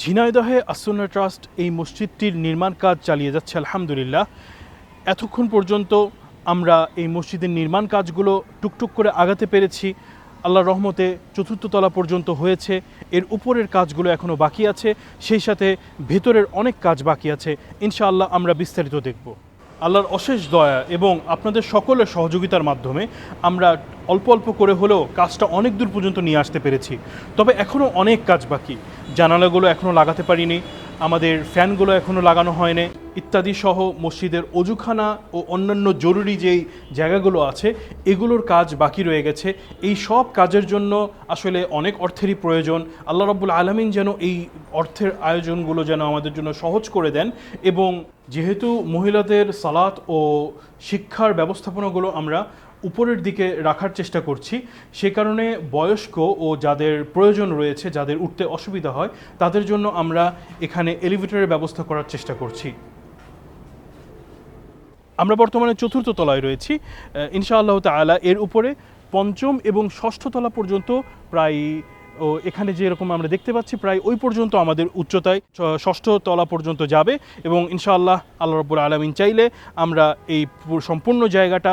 ঝিনাইদহে আসন্না trust এই মসজিদটির নির্মাণ কাজ চালিয়ে যাচ্ছে, আলহামদুলিল্লাহ। এতক্ষণ পর্যন্ত আমরা এই মসজিদের নির্মাণ কাজগুলো টুকটুক করে আগাতে পেরেছি। আল্লাহর রহমতে চতুর্থ তলা পর্যন্ত হয়েছে। এর উপরের কাজগুলো এখনও বাকি আছে। সেই সাথে ভেতরের অনেক কাজ বাকি আছে। ইনশাআল্লাহ আমরা বিস্তারিত দেখব। আল্লাহর অশেষ দয়া এবং আপনাদের সকলের সহযোগিতার মাধ্যমে আমরা অল্প অল্প করে হলেও কাজটা অনেক দূর পর্যন্ত নিয়ে আসতে পেরেছি। তবে এখনও অনেক কাজ বাকি। জানালাগুলো এখনও লাগাতে পারিনি, আমাদের ফ্যানগুলো এখনও লাগানো হয়নি, ইত্যাদি সহ মসজিদের অজুখানা ও অন্যান্য জরুরি যেই জায়গাগুলো আছে, এগুলোর কাজ বাকি রয়ে গেছে। এই সব কাজের জন্য আসলে অনেক অর্থেরই প্রয়োজন। আল্লাহ রব্বুল আলমিন যেন এই অর্থের আয়োজনগুলো যেন আমাদের জন্য সহজ করে দেন এবং যেহেতু মহিলাদের সালাত ও শিক্ষার ব্যবস্থাপনাগুলো আমরা উপরের দিকে রাখার চেষ্টা করছি। সে কারণে বয়স্ক ও যাদের প্রয়োজন রয়েছে, যাদের উঠতে অসুবিধা হয়, তাদের জন্য আমরা এখানে এলিভেটরের ব্যবস্থা করার চেষ্টা করছি। আমরা বর্তমানে চতুর্থ তলায় রয়েছি। ইনশাআল্লাহ তালা এর উপরে পঞ্চম এবং ষষ্ঠ তলা পর্যন্ত প্রায় ও এখানে যেরকম আমরা দেখতে পাচ্ছি প্রায় ওই পর্যন্ত আমাদের উচ্চতায় ষষ্ঠ তলা পর্যন্ত যাবে এবং ইনশাআল্লাহ আল্লাহ রব্বুল আলমিন চাইলে আমরা এই সম্পূর্ণ জায়গাটা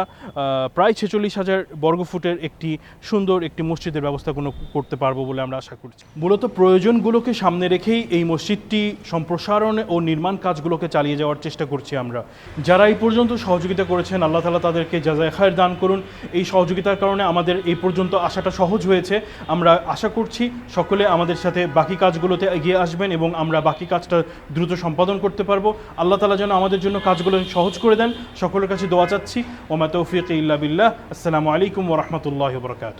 প্রায় ছেচল্লিশ হাজার বর্গফুটের একটি সুন্দর একটি মসজিদের ব্যবস্থা কোনো করতে পারব বলে আমরা আশা করছি। মূলত প্রয়োজনগুলোকে সামনে রেখেই এই মসজিদটি সম্প্রসারণ ও নির্মাণ কাজগুলোকে চালিয়ে যাওয়ার চেষ্টা করছি আমরা। যারা এই পর্যন্ত সহযোগিতা করেছেন, আল্লাহ তালা তাদেরকে জাজায় খায়ের দান করুন। এই সহযোগিতার কারণে আমাদের এই পর্যন্ত আসাটা সহজ হয়েছে। আমরা আশা করছি। সকলে আমাদের সাথে বাকি কাজগুলোতে এগিয়ে আসবেন এবং আমরা বাকি কাজটা দ্রুত সম্পাদন করতে পারব। আল্লাহ তালা যেন আমাদের জন্য কাজগুলো সহজ করে দেন। সকলের কাছে দোয়া চাচ্ছি। ওমা তৌফিক ইল্লা বিল্লাহ। আসসালামু আলাইকুম ওরহমতুল্লাহ বরকাত